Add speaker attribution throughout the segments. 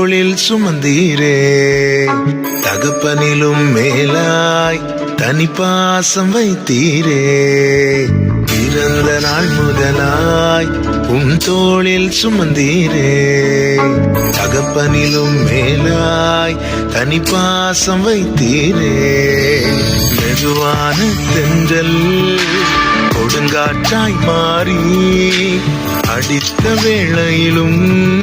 Speaker 1: தோளில் சுமந்தீரே. தகப்பனிலும் மேலாய் தனி பாசம் வைத்தீரே. பிறந்த நாள் முதலாய் உன் தோளில் சுமந்தீரே. தகப்பனிலும் மேலாய் தனி பாசம் வைத்தீரே. மெதுவான தென்றல் கொடுங்காற்றாய் மாறி அடித்த வேளையிலும்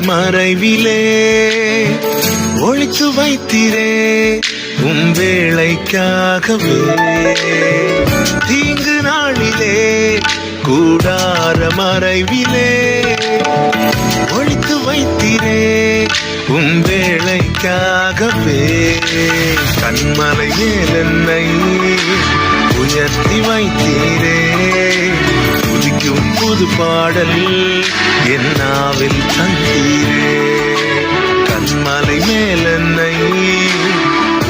Speaker 1: மறைவிலே ஒழித்து வைத்திரே உம் வேளைக்காகவே. தீங்கு நாளிலே கூடார மறைவிலே ஒழித்து வைத்திரே உம் வேளைக்காகவே. கண்மலையில் என்னை உயர்த்தி வைத்தீரே. துதிக்கும் புது பாடல் என் நாவில் தந்தீரே கண்மலை மேலென்னை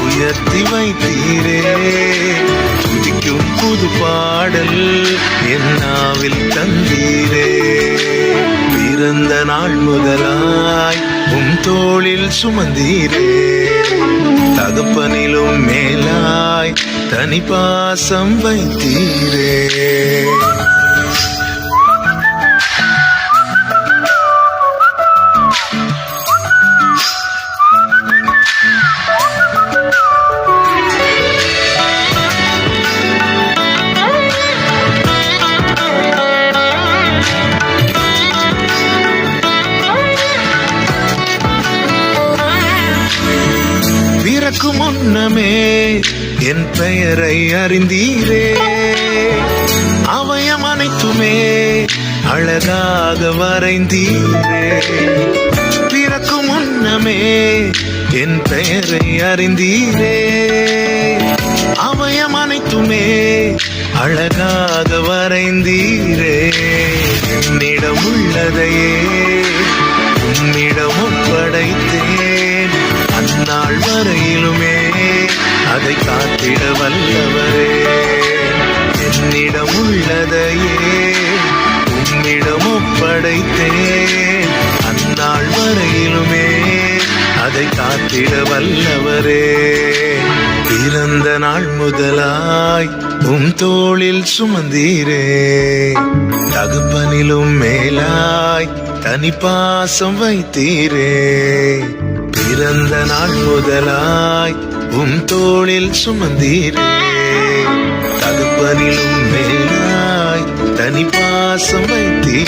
Speaker 1: உயர்த்தி வைத்தீரே. துதிக்கும் புது பாடல் என் நாவில் தந்தீரே பிறந்த நாள் முதலாய் உம் தோளில் சுமந்தீரே. தகப்பனிலும் மேலாய் தனி பாசம் வைத்தீரே. பிறக்கும் முன்னமே என் பெயரை அறிந்தீரே. அவயம் அனைத்துமே அழகாக வரைந்தீரே. பிறக்கும் முன்னமே என் பெயரை அறிந்தீரே. அவயம் அனைத்துமே அழகாக வரைந்தீரே. என்னிடம் உள்ளதையே உன்னிடம் ஒப்படைத்தேன். அந்நாள் வரையே அதை காத்திட வல்லவரே. என்னிடம் உள்ளதையே உம்மிடம் ஒப்படைத்தேன். அந்நாள் வரையிலுமே அதை காத்திட வல்லவரே. பிறந்த நாள் முதலாய் உம் தோளில் சுமந்தீரே. தகுப்பனிலும் மேலாய் தனி பாசம் வைத்தீரே. பிறந்த நாள் முதலாய் உம் தோளில் சுமந்தீரே. தகப்பனிலும் மேலாய் தனி பாசம் வைத்தீர்.